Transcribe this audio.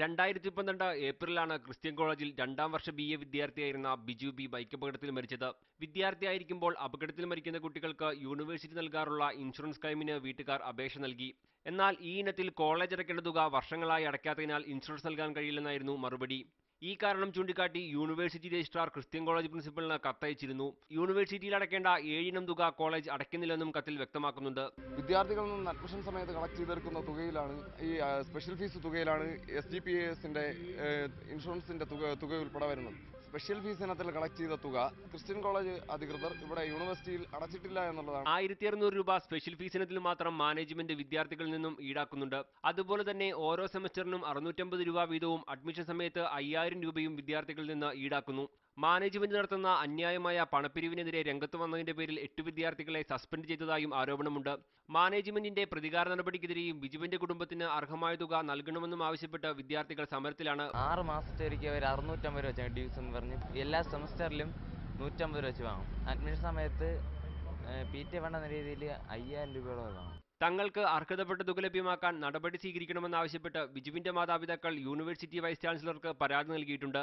രണ്ടായിരത്തി പന്ത്രണ്ട് ഏപ്രിലാണ് ക്രിസ്ത്യൻ കോളേജിൽ രണ്ടാം വർഷ ബി എ വിദ്യാർത്ഥിയായിരുന്ന ബിജു ബി ബൈക്ക് അപകടത്തിൽ മരിച്ചത്. വിദ്യാർത്ഥിയായിരിക്കുമ്പോൾ അപകടത്തിൽ മരിക്കുന്ന കുട്ടികൾക്ക് യൂണിവേഴ്സിറ്റി നൽകാറുള്ള ഇൻഷുറൻസ് ക്ലെയിമിന് വീട്ടുകാർ അപേക്ഷ നൽകി. എന്നാൽ ഈ ഇനത്തിൽ കോളേജ് അടയ്ക്കേണ്ട തുക വർഷങ്ങളായി അടയ്ക്കാത്തതിനാൽ ഇൻഷുറൻസ് നൽകാൻ കഴിയില്ലെന്നായിരുന്നു മറുപടി. ഈ കാരണം ചൂണ്ടിക്കാട്ടി യൂണിവേഴ്സിറ്റി രജിസ്ട്രാർ ക്രിസ്ത്യൻ കോളേജ് പ്രിൻസിപ്പലിന് കത്തയച്ചിരുന്നു. യൂണിവേഴ്സിറ്റിയിൽ അടക്കേണ്ട ഏഴിനം തുക കോളേജ് അടയ്ക്കുന്നില്ലെന്നും കത്തിൽ വ്യക്തമാക്കുന്നുണ്ട്. വിദ്യാർത്ഥികളിൽ നിന്ന് അഡ്മിഷൻ സമയത്ത് കളക്ട് ചെയ്തെടുക്കുന്ന തുകയിലാണ് ഈ സ്പെഷ്യൽ ഫീസ് തുകയിലാണ് എസ് ജി പി എസിന്റെ ഇൻഷുറൻസിന്റെ തുക തുക ഉൾപ്പെടെ വരുന്നത്. സ്പെഷ്യൽ ഫീസ് ഇനത്തിൽ കളക്ട് ചെയ്ത തുക ക്രിസ്ത്യൻ കോളേജ് അധികൃതർ ഇവിടെ യൂണിവേഴ്സിറ്റിയിൽ അടച്ചിട്ടില്ല എന്നുള്ളതാണ്. ആയിരത്തി അറുന്നൂറ് രൂപ സ്പെഷ്യൽ ഫീസ് ഇനത്തിൽ മാത്രം മാനേജ്മെന്റ് വിദ്യാർത്ഥികളിൽ നിന്നും ഈടാക്കുന്നുണ്ട്. അതുപോലെ തന്നെ ഓരോ സെമസ്റ്ററിനും അറുന്നൂറ്റമ്പത് രൂപ വീതവും അഡ്മിഷൻ സമയത്ത് അയ്യായിരം രൂപയും വിദ്യാർത്ഥികളിൽ നിന്ന് ഈടാക്കുന്നു. മാനേജ്മെന്റ് നടത്തുന്ന അന്യായമായ പണപ്പിരിവിനെതിരെ രംഗത്ത് വന്നതിന്റെ പേരിൽ എട്ട് വിദ്യാർത്ഥികളെ സസ്പെൻഡ് ചെയ്തതായും ആരോപണമുണ്ട്. മാനേജ്മെന്റിന്റെ പ്രതികാര നടപടിക്കെതിരെയും ബിജുവിന്റെ കുടുംബത്തിന് അർഹമായ തുക നൽകണമെന്നും ആവശ്യപ്പെട്ട് വിദ്യാർത്ഥികൾ സമരത്തിലാണ്. ആറ് മാസത്തെ ഒരിക്കൽ അവർ അറുന്നൂറ്റമ്പത് രൂപ വെച്ചാണ് ഡ്യൂസ് എന്ന് പറഞ്ഞ് എല്ലാ സെമസ്റ്ററിലും നൂറ്റമ്പത് രൂപ വെച്ച് വാങ്ങും. അഡ്മിഷൻ സമയത്ത് പി ടി വേണ്ടെന്ന രീതിയിൽ അയ്യായിരം രൂപയോളം വാങ്ങും. തങ്ങൾക്ക് അർഹതപ്പെട്ട തുക ലഭ്യമാക്കാൻ നടപടി സ്വീകരിക്കണമെന്നാവശ്യപ്പെട്ട് ബിജുവിന്റെ മാതാപിതാക്കൾ യൂണിവേഴ്സിറ്റി വൈസ് ചാൻസലർക്ക് പരാതി നൽകിയിട്ടുണ്ട്.